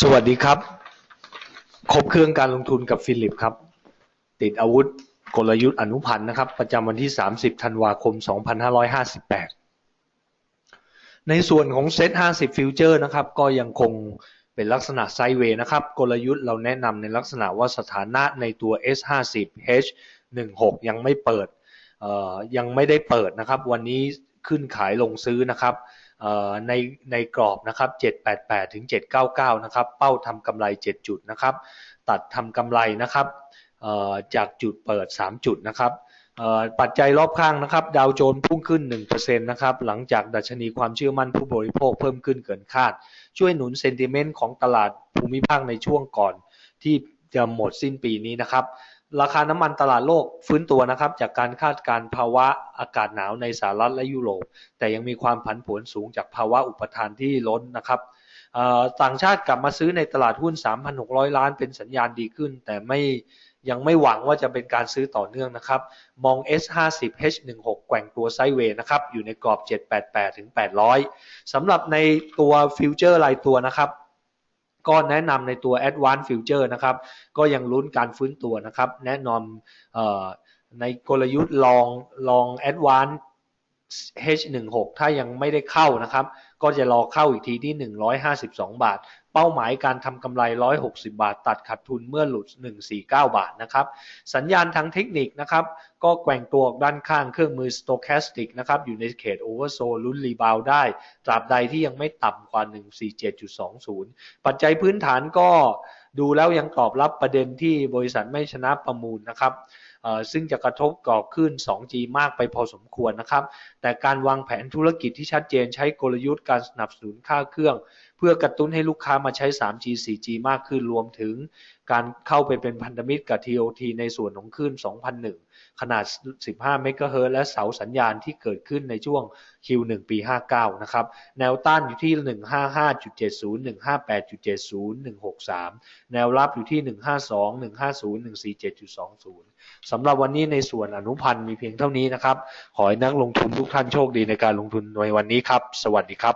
สวัสดีครับ ครบเครื่องการลงทุนกับฟิลิปครับ ติดอาวุธกลยุทธ์อนุพันธ์นะครับ ประจำวันที่ 30 ธันวาคม 2558 ในส่วนของเซ็ต50 ฟิวเจอร์นะครับ ก็ยังคงเป็นลักษณะไซเวย์นะครับ กลยุทธ์เราแนะนำในลักษณะว่าสถานะในตัว S50 H16 ยังไม่เปิดยังไม่ได้เปิดนะครับ วันนี้ ขึ้นขายลงซื้อนะครับในในกรอบนะครับ 788 ถึง 799 นะครับ เป้าทำกำไร 7 จุดนะครับ ตัดทำกำไรนะครับจากจุดเปิด 3 จุดนะครับปัจจัยรอบข้างนะครับ ดาวโจนส์พุ่งขึ้น 1%นะครับ หลังจากดัชนีความเชื่อมั่นผู้บริโภคเพิ่มขึ้นเกินคาด ช่วยหนุนเซนติเมนต์ของตลาดภูมิภาคในช่วงก่อนที่จะหมดสิ้นปีนี้นะครับ ราคาน้ำมันตลาดโลกฟื้นตัวนะครับ จากการคาดการภาวะอากาศหนาวในสหรัฐและยุโรป แต่ยังมีความผันผวนสูงจากภาวะอุปทานที่ล้นนะครับต่างชาติกลับมาซื้อในตลาดหุ้น 3,600 ล้านเป็นสัญญาณดีขึ้น แต่ไม่ยังไม่หวังว่าจะเป็นการซื้อต่อเนื่องนะครับ มอง S50 H16 แกว่งตัวไซเวย์นะครับ อยู่ในกรอบ 788 ถึง 800 สำหรับในตัวฟิวเจอร์รายตัวนะครับ ก็แนะนำในตัว Advanced Future นะครับ ก็ยังลุ้นการฟื้นตัวนะครับ แนะนำในกลยุทธ์ลองลอง Advanced H16 ถ้ายังไม่ได้เข้านะครับ ก็จะรอเข้าอีกทีที่ 152 บาท เป้าหมายการทำกำไร 160 บาท ตัดขาดทุนเมื่อหลุด 149 บาทนะครับสัญญาณทางเทคนิคนะครับก็แกว่งตัวด้านข้างเครื่องมือ stochastic นะครับอยู่ในเขต oversold ลุ้นรีบาวได้ ตราบใดที่ยังไม่ต่ำกว่า 147.20 ปัจจัยพื้นฐานก็ดูแล้วยังตอบรับประเด็นที่บริษัทไม่ชนะประมูลนะครับ ซึ่งจะกระทบก่อขึ้น 2G มากไปพอสมควรนะครับ แต่การวางแผนธุรกิจที่ชัดเจนใช้กลยุทธ์การสนับสนุนค่าเครื่อง เพื่อกระตุ้นให้ลูกค้ามาใช้ 3G 4G มากขึ้นรวมถึงการเข้าไปเป็นพันธมิตรกับ TOT ในส่วนของคลื่น 2001 ขนาด 15 เมกะเฮิร์และเสาสัญญาณที่เกิดขึ้นในช่วง Q1 ปี 59 นะครับ แนวต้านอยู่ที่ 155.70 158.70 163 แนวรับอยู่ที่ 152 150 147.20สำหรับวันนี้ในส่วนอนุพันธ์มีเพียงเท่านี้นะครับ ขอให้นักลงทุนทุกท่านโชคดีในการลงทุนในวันนี้ครับ สวัสดีครับ